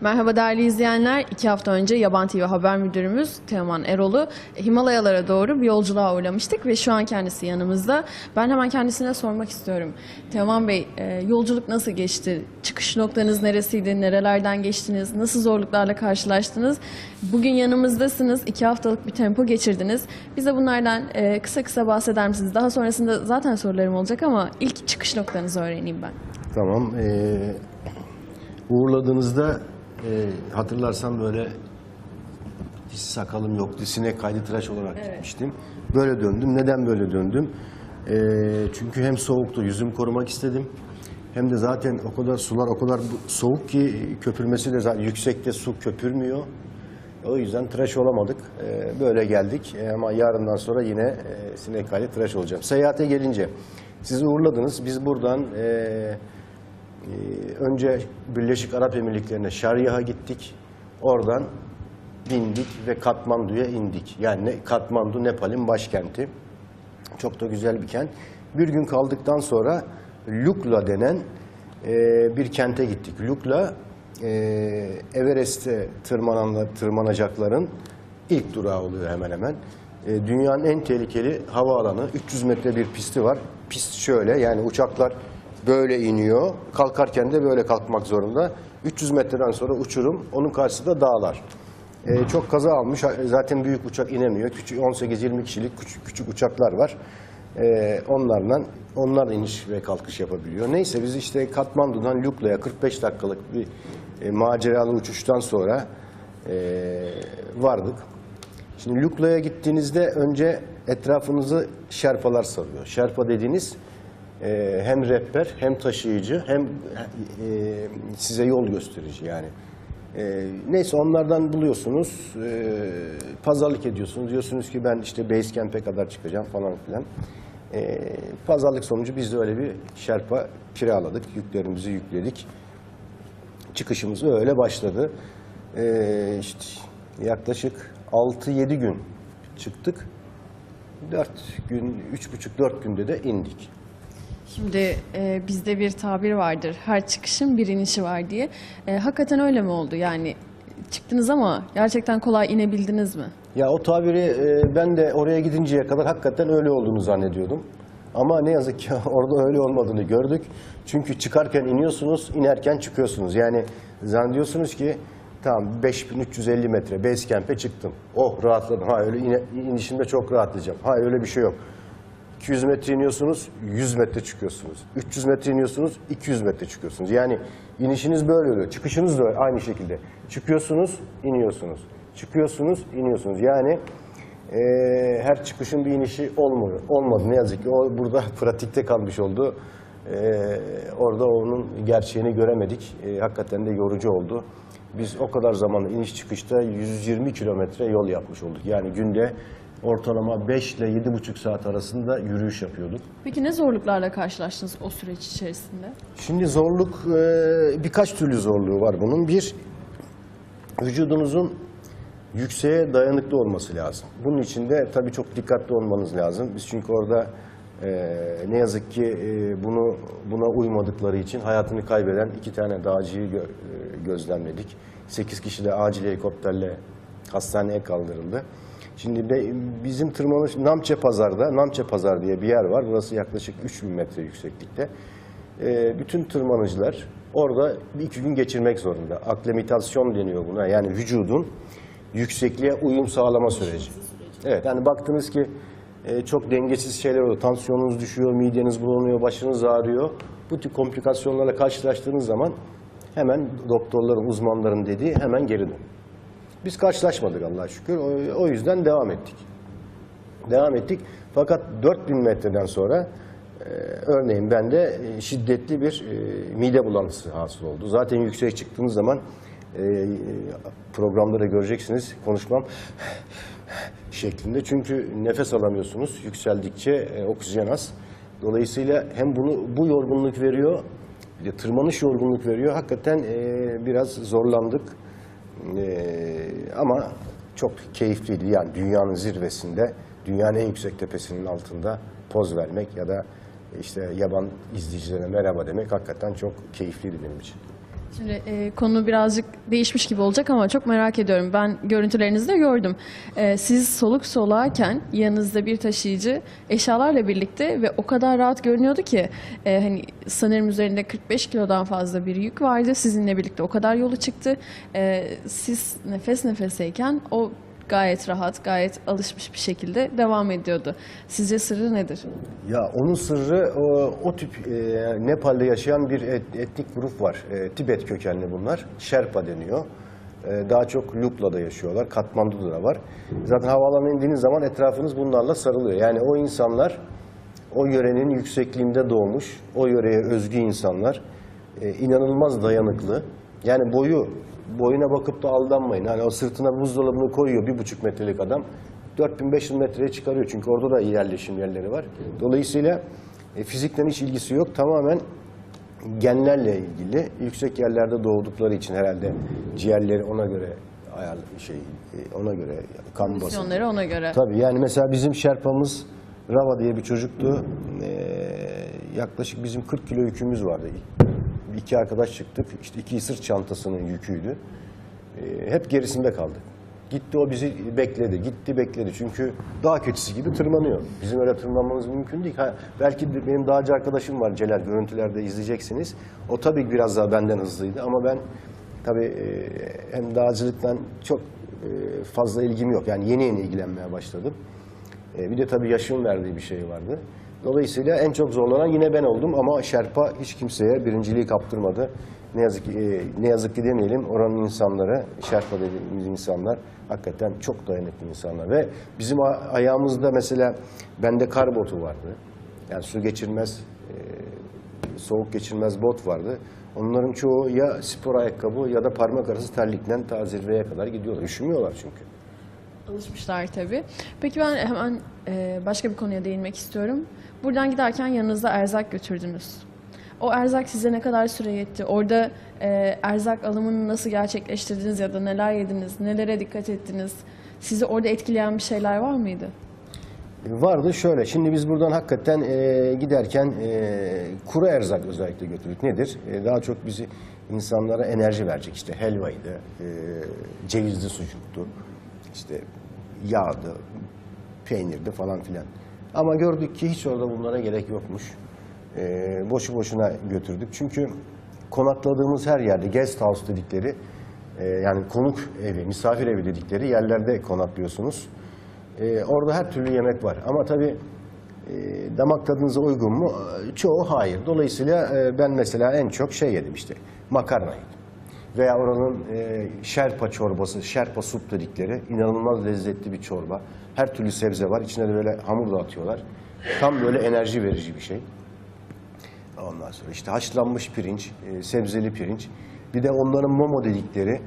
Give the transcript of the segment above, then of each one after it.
Merhaba değerli izleyenler. İki hafta önce Yaban TV Haber Müdürümüz Teoman Erol'u Himalayalara doğru bir yolculuğa uğurlamıştık ve şu an kendisi yanımızda. Ben hemen kendisine sormak istiyorum. Teoman Bey, e, yolculuk nasıl geçti? Çıkış noktanız neresiydi? Nerelerden geçtiniz? Nasıl zorluklarla karşılaştınız? Bugün yanımızdasınız. İki haftalık bir tempo geçirdiniz. Bize bunlardan e, kısa kısa bahseder misiniz? Daha sonrasında zaten sorularım olacak ama ilk çıkış noktanızı öğreneyim ben. Tamam. ee, uğurladığınızda ee, hatırlarsan böyle hiç sakalım yoktu. Sinek kaydı tıraş olarak gitmiştim. Böyle döndüm. Neden böyle döndüm? Ee, çünkü hem soğuktu. Yüzümü korumak istedim. Hem de zaten o kadar sular o kadar soğuk ki köpürmesi de zaten yüksekte su köpürmüyor. O yüzden tıraş olamadık. Ee, böyle geldik. Ee, ama yarından sonra yine e, sinek kaydı tıraş olacağım. Seyahate gelince sizi uğurladınız. Biz buradan e, önce Birleşik Arap Emirlikleri'ne Şaryah'a gittik. Oradan bindik ve Katmandu'ya indik. Yani Katmandu Nepal'in başkenti. Çok da güzel bir kent. Bir gün kaldıktan sonra Lukla denen e, bir kente gittik. Lukla e, Everest'e tırmanacakların ilk durağı oluyor hemen hemen. E, dünyanın en tehlikeli havaalanı. 300 metre bir pisti var. Pist şöyle yani uçaklar böyle iniyor. Kalkarken de böyle kalkmak zorunda. 300 metreden sonra uçurum. Onun karşısında dağlar. Ee, çok kaza almış. Zaten büyük uçak inemiyor. Küçük 18-20 kişilik küçük, küçük uçaklar var. Ee, onlarla onlar iniş ve kalkış yapabiliyor. Neyse biz işte Katmandu'dan Lukla'ya 45 dakikalık bir e, maceralı uçuştan sonra e, vardık. Şimdi Lukla'ya gittiğinizde önce etrafınızı şerpalar sarıyor. Şerpa dediğiniz e, hem rehber hem taşıyıcı hem e, size yol gösterici yani. E, neyse onlardan buluyorsunuz, e, pazarlık ediyorsunuz. Diyorsunuz ki ben işte base camp'e kadar çıkacağım falan filan. E, pazarlık sonucu biz de öyle bir şerpa kiraladık, yüklerimizi yükledik. Çıkışımız öyle başladı. E, işte yaklaşık 6-7 gün çıktık. 4 gün, 3,5-4 günde de indik. Şimdi e, bizde bir tabir vardır. Her çıkışın bir inişi var diye. E, hakikaten öyle mi oldu? Yani çıktınız ama gerçekten kolay inebildiniz mi? Ya o tabiri e, ben de oraya gidinceye kadar hakikaten öyle olduğunu zannediyordum. Ama ne yazık ki orada öyle olmadığını gördük. Çünkü çıkarken iniyorsunuz, inerken çıkıyorsunuz. Yani zannediyorsunuz ki tamam 5350 metre base camp'e çıktım. Oh rahatladım. Ha öyle ine, inişimde çok rahatlayacağım. Ha öyle bir şey yok. 200 metre iniyorsunuz, 100 metre çıkıyorsunuz. 300 metre iniyorsunuz, 200 metre çıkıyorsunuz. Yani inişiniz böyle oluyor. Çıkışınız da aynı şekilde. Çıkıyorsunuz, iniyorsunuz. Çıkıyorsunuz, iniyorsunuz. Yani eee, her çıkışın bir inişi olmuyor. Olmadı ne yazık ki. O burada pratikte kalmış oldu. Eee, orada onun gerçeğini göremedik. Eee, hakikaten de yorucu oldu. Biz o kadar zaman iniş çıkışta 120 kilometre yol yapmış olduk. Yani günde ortalama 5 ile 7,5 saat arasında yürüyüş yapıyorduk. Peki ne zorluklarla karşılaştınız o süreç içerisinde? Şimdi zorluk e, birkaç türlü zorluğu var bunun. Bir, vücudunuzun yükseğe dayanıklı olması lazım. Bunun için de tabii çok dikkatli olmanız lazım. Biz çünkü orada e, ne yazık ki e, bunu buna uymadıkları için hayatını kaybeden iki tane dağcıyı gö- gözlemledik. Sekiz kişi de acil helikopterle hastaneye kaldırıldı. Şimdi bizim tırmanış Namçe Pazar'da, Namçe Pazar diye bir yer var. Burası yaklaşık 3000 metre yükseklikte. E, bütün tırmanıcılar orada bir iki gün geçirmek zorunda. Aklimatasyon deniyor buna. Yani vücudun yüksekliğe uyum sağlama süreci. Evet, hani baktınız ki e, çok dengesiz şeyler oluyor. Tansiyonunuz düşüyor, mideniz bulanıyor, başınız ağrıyor. Bu tip komplikasyonlarla karşılaştığınız zaman hemen doktorların, uzmanların dediği hemen geri dön. Biz karşılaşmadık Allah'a şükür. O, yüzden devam ettik. Devam ettik. Fakat 4000 metreden sonra e, örneğin bende e, şiddetli bir e, mide bulantısı hasıl oldu. Zaten yükseğe çıktığınız zaman e, programda da göreceksiniz konuşmam şeklinde. Çünkü nefes alamıyorsunuz yükseldikçe e, oksijen az. Dolayısıyla hem bunu bu yorgunluk veriyor, bir de tırmanış yorgunluk veriyor. Hakikaten biraz zorlandık. E, ama çok keyifliydi. Yani dünyanın zirvesinde, dünyanın en yüksek tepesinin altında poz vermek ya da işte yaban izleyicilerine merhaba demek hakikaten çok keyifliydi benim için. Şimdi e, konu birazcık değişmiş gibi olacak ama çok merak ediyorum. Ben görüntülerinizde gördüm. E, siz soluk soluğarken yanınızda bir taşıyıcı eşyalarla birlikte ve o kadar rahat görünüyordu ki e, hani sanırım üzerinde 45 kilodan fazla bir yük vardı. Sizinle birlikte o kadar yolu çıktı. E, siz nefes nefeseyken o gayet rahat, gayet alışmış bir şekilde devam ediyordu. Sizce sırrı nedir? Ya onun sırrı o, o tip e, Nepal'de yaşayan bir et- etnik grup var. E, Tibet kökenli bunlar. Şerpa deniyor. E, daha çok Lukla'da yaşıyorlar. Katmandu'da da var. Zaten havaalanına indiğiniz zaman etrafınız bunlarla sarılıyor. Yani o insanlar o yörenin yüksekliğinde doğmuş, o yöreye özgü insanlar. E, inanılmaz dayanıklı. Yani boyu, boyuna bakıp da aldanmayın. Hani o sırtına buzdolabını koyuyor bir buçuk metrelik adam. 4500 metreye çıkarıyor çünkü orada da yerleşim yerleri var. Dolayısıyla e, fizikten hiç ilgisi yok. Tamamen genlerle ilgili. Yüksek yerlerde doğdukları için herhalde ciğerleri ona göre ayarlı şey e, ona göre yani kan. Misyonları ona göre. Tabii yani mesela bizim Şerpamız Rava diye bir çocuktu. Ee, yaklaşık bizim 40 kilo yükümüz vardı. İki arkadaş çıktık. İşte iki sırt çantasının yüküydü. Ee, hep gerisinde kaldık. Gitti o bizi bekledi. Gitti bekledi. Çünkü dağ keçisi gibi tırmanıyor. Bizim öyle tırmanmamız mümkün değil. Ha, belki de benim dağcı arkadaşım var Celal. Görüntülerde izleyeceksiniz. O tabii biraz daha benden hızlıydı ama ben tabii e, hem dağcılıktan çok e, fazla ilgim yok. Yani yeni yeni ilgilenmeye başladım. E, Bir de tabii yaşın verdiği bir şey vardı. Dolayısıyla en çok zorlanan yine ben oldum ama Şerpa hiç kimseye birinciliği kaptırmadı. Ne yazık ki e, ne yazık ki demeyelim oranın insanları, Şerpa dediğimiz insanlar hakikaten çok dayanıklı insanlar ve bizim ayağımızda mesela bende kar botu vardı. Yani su geçirmez, e, soğuk geçirmez bot vardı. Onların çoğu ya spor ayakkabı ya da parmak arası terlikle ta zirveye kadar gidiyorlar. Üşümüyorlar çünkü. Alışmışlar tabii. Peki ben hemen e, başka bir konuya değinmek istiyorum. Buradan giderken yanınızda erzak götürdünüz. O erzak size ne kadar süre yetti? Orada e, erzak alımını nasıl gerçekleştirdiniz ya da neler yediniz, nelere dikkat ettiniz? Sizi orada etkileyen bir şeyler var mıydı? Vardı şöyle. Şimdi biz buradan hakikaten e, giderken e, kuru erzak özellikle götürdük. Nedir? E, daha çok bizi insanlara enerji verecek. İşte helvaydı, e, cevizli sucuktu, işte yağdı, peynirdi falan filan. Ama gördük ki hiç orada bunlara gerek yokmuş. E, boşu boşuna götürdük. Çünkü konakladığımız her yerde guest house dedikleri e, yani konuk evi, misafir evi dedikleri yerlerde konaklıyorsunuz. Ee, orada her türlü yemek var. Ama tabii e, damak tadınıza uygun mu? Ee, Çoğu hayır. Dolayısıyla e, ben mesela en çok şey yedim işte. Makarna yedim. Veya oranın e, şerpa çorbası, şerpa sup dedikleri inanılmaz lezzetli bir çorba. Her türlü sebze var. İçine de böyle hamur da atıyorlar. Tam böyle enerji verici bir şey. Ondan sonra işte haşlanmış pirinç, e, sebzeli pirinç. Bir de onların momo dedikleri,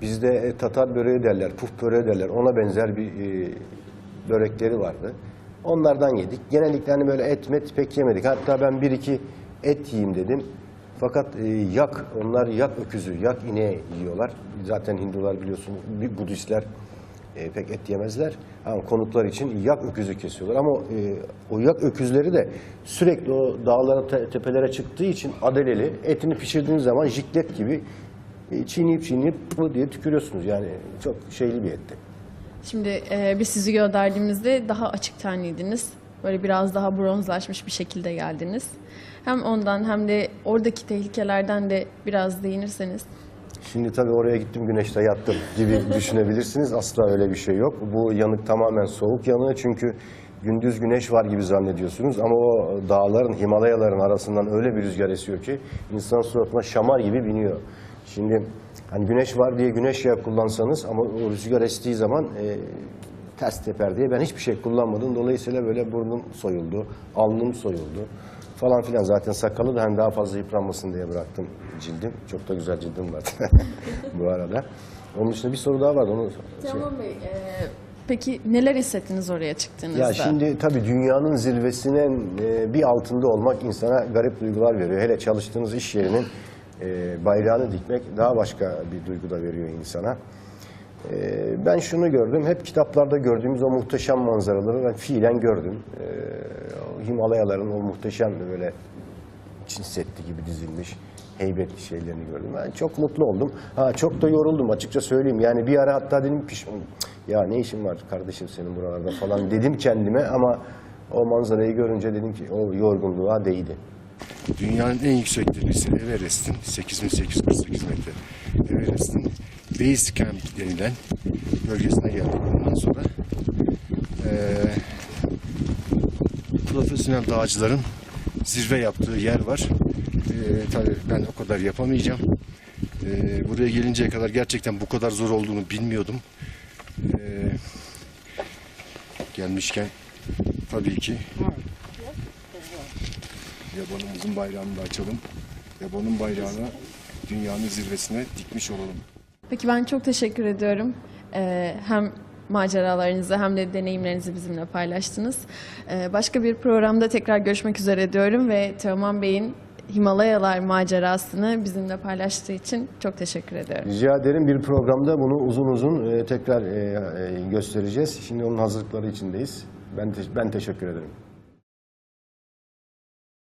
bizde e, Tatar böreği derler, puf böreği derler. Ona benzer bir e, börekleri vardı. Onlardan yedik. Genellikle hani böyle et met pek yemedik. Hatta ben bir iki et yiyeyim dedim. Fakat e, yak, onlar yak öküzü, yak ineği yiyorlar. Zaten Hindular biliyorsunuz, bir Budistler e, pek et yemezler. Ama konuklar için yak öküzü kesiyorlar. Ama e, o yak öküzleri de sürekli o dağlara, te- tepelere çıktığı için adeleli. Etini pişirdiğiniz zaman jiklet gibi e, çiğneyip çiğneyip pı diye tükürüyorsunuz. Yani çok şeyli bir etti. Şimdi e, biz sizi gönderdiğimizde daha açık tenliydiniz. Böyle biraz daha bronzlaşmış bir şekilde geldiniz. Hem ondan hem de oradaki tehlikelerden de biraz değinirseniz. Şimdi tabii oraya gittim güneşte yattım gibi düşünebilirsiniz. Asla öyle bir şey yok. Bu yanık tamamen soğuk yanığı çünkü gündüz güneş var gibi zannediyorsunuz ama o dağların, Himalayaların arasından öyle bir rüzgar esiyor ki insan suratına şamar gibi biniyor. Şimdi hani güneş var diye güneş yağı kullansanız ama o rüzgar estiği zaman e, ters teper diye ben hiçbir şey kullanmadım. Dolayısıyla böyle burnum soyuldu, alnım soyuldu falan filan. Zaten sakalı da hem daha fazla yıpranmasın diye bıraktım cildim. Çok da güzel cildim var bu arada. Onun dışında bir soru daha vardı. Onu şey- Teoman Bey, e, peki neler hissettiniz oraya çıktığınızda? Ya şimdi tabii dünyanın zirvesinin e, bir altında olmak insana garip duygular veriyor. Hele çalıştığınız iş yerinin e, bayrağını dikmek daha başka bir duygu da veriyor insana. E, ben şunu gördüm, hep kitaplarda gördüğümüz o muhteşem manzaraları ben fiilen gördüm. E, o Himalayaların o muhteşem böyle Çin Seddi gibi dizilmiş heybetli şeylerini gördüm. Ben çok mutlu oldum. Ha çok da yoruldum açıkça söyleyeyim. Yani bir ara hatta dedim ki ya ne işin var kardeşim senin buralarda falan dedim kendime ama o manzarayı görünce dedim ki o yorgunluğa değdi. Dünyanın en yüksek tepesi Everest'in 8848 metre. Everest'in Base Camp denilen bölgesine geldik bundan sonra. Ee, profesyonel dağcıların zirve yaptığı yer var. Ee, tabii ben o kadar yapamayacağım. Ee, buraya gelinceye kadar gerçekten bu kadar zor olduğunu bilmiyordum. Ee, gelmişken tabii ki Yabanımızın bayrağını da açalım. Yabanın bayrağını dünyanın zirvesine dikmiş olalım. Peki ben çok teşekkür ediyorum. Ee, hem maceralarınızı hem de deneyimlerinizi bizimle paylaştınız. Ee, başka bir programda tekrar görüşmek üzere diyorum ve Teoman Bey'in Himalayalar macerasını bizimle paylaştığı için çok teşekkür ediyorum. Rica ederim bir programda bunu uzun uzun e, tekrar e, e, göstereceğiz. Şimdi onun hazırlıkları içindeyiz. Ben te- ben teşekkür ederim.